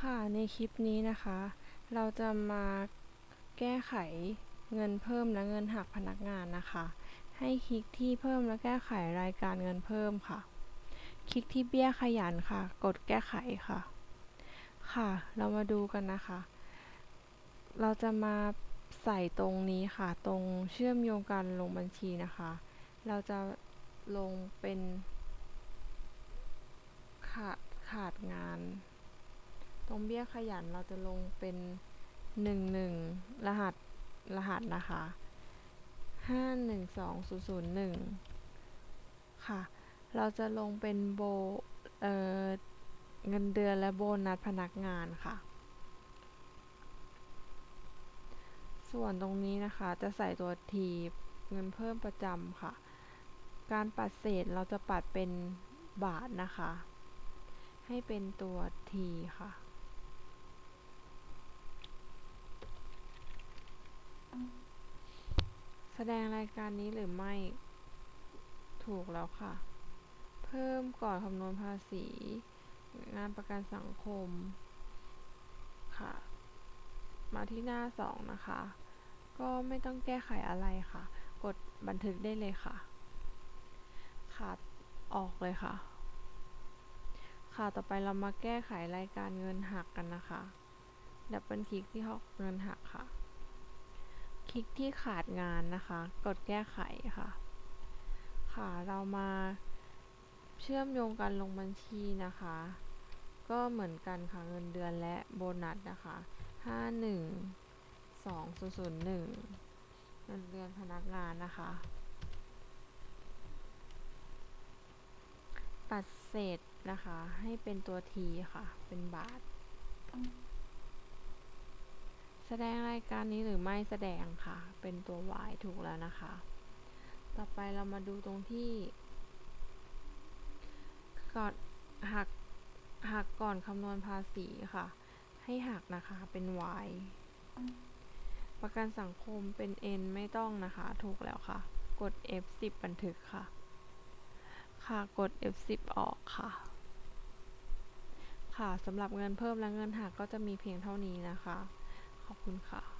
ค่ะ ในคลิปนี้นะคะ เราจะมาแก้ไขเงินเพิ่มและเงินหักพนักงานนะคะ ให้คลิกที่เพิ่มและแก้ไขรายการเงินเพิ่มค่ะ คลิกที่เบี้ยขยันค่ะ กดแก้ไขค่ะ ค่ะ เรามาดูกันนะคะ เราจะมาใส่ตรงนี้ค่ะ ตรงเชื่อมโยงการลงบัญชีนะคะ เราจะลงเป็นขาดขาดงาน ตรงเบี้ยขยันเราจะลงเป็นหนึ่งหนึ่งรหัสรหัสนะคะห้าหนึ่งสองศูนย์ศูนย์หนึ่งค่ะ เราจะลงเป็นโบเอ่อเงินเดือนและโบนัสพนักงานค่ะ ส่วนตรงนี้นะคะจะใส่ตัวทีเงินเพิ่มประจำค่ะ การปัดเศษเราจะปัดเป็นบาทนะคะ ให้เป็นตัวทีค่ะ แส ดงรายการนี้หรือไม่ ถูกแล้วค่ะ เพิ่มก่อนคำนวณภาษี งานประกันสังคม ค่ะ มาที่หน้าสองนะคะ ก็ไม่ต้องแก้ไขอะไรค่ะ กดบันทึกได้เลยค่ะ ค่ะออกเลยค่ะ ค่ะ ต่อไปเรามาแก้ไขรายการเงินหักกันนะคะ ดับเบิลคลิกที่ห้องเงินหักค่ะ คลิกที่ขาดงานนะคะ กดแก้ไขค่ะ ค่ะ เรามาเชื่อมโยงการลงบัญชีนะคะ ก็เหมือนกันค่ะ เงินเดือนและโบนัสนะคะห้าหนึ่งสองศูนย์ศูนย์หนึ่งเงินเดือนพนักงานนะคะปัดเศษนะคะ ให้เป็นตัวทีค่ะ เป็นบาท แสดงรายการนี้หรือไม่แสดงค่ะ เป็นตัว y ถูกแล้วนะคะ ต่อไปเรามาดูตรงที่ก่อนหักหักก่อนคำนวณภาษีค่ะ ให้หักนะคะเป็น y ประกันสังคมเป็น n ไม่ต้องนะคะ ถูกแล้วค่ะ กด F10 บันทึกค่ะ ค่ะกด F10 ออกค่ะ ค่ะสำหรับเงินเพิ่มและเงินหักก็จะมีเพียงเท่านี้นะคะ ขอบคุณค่ะ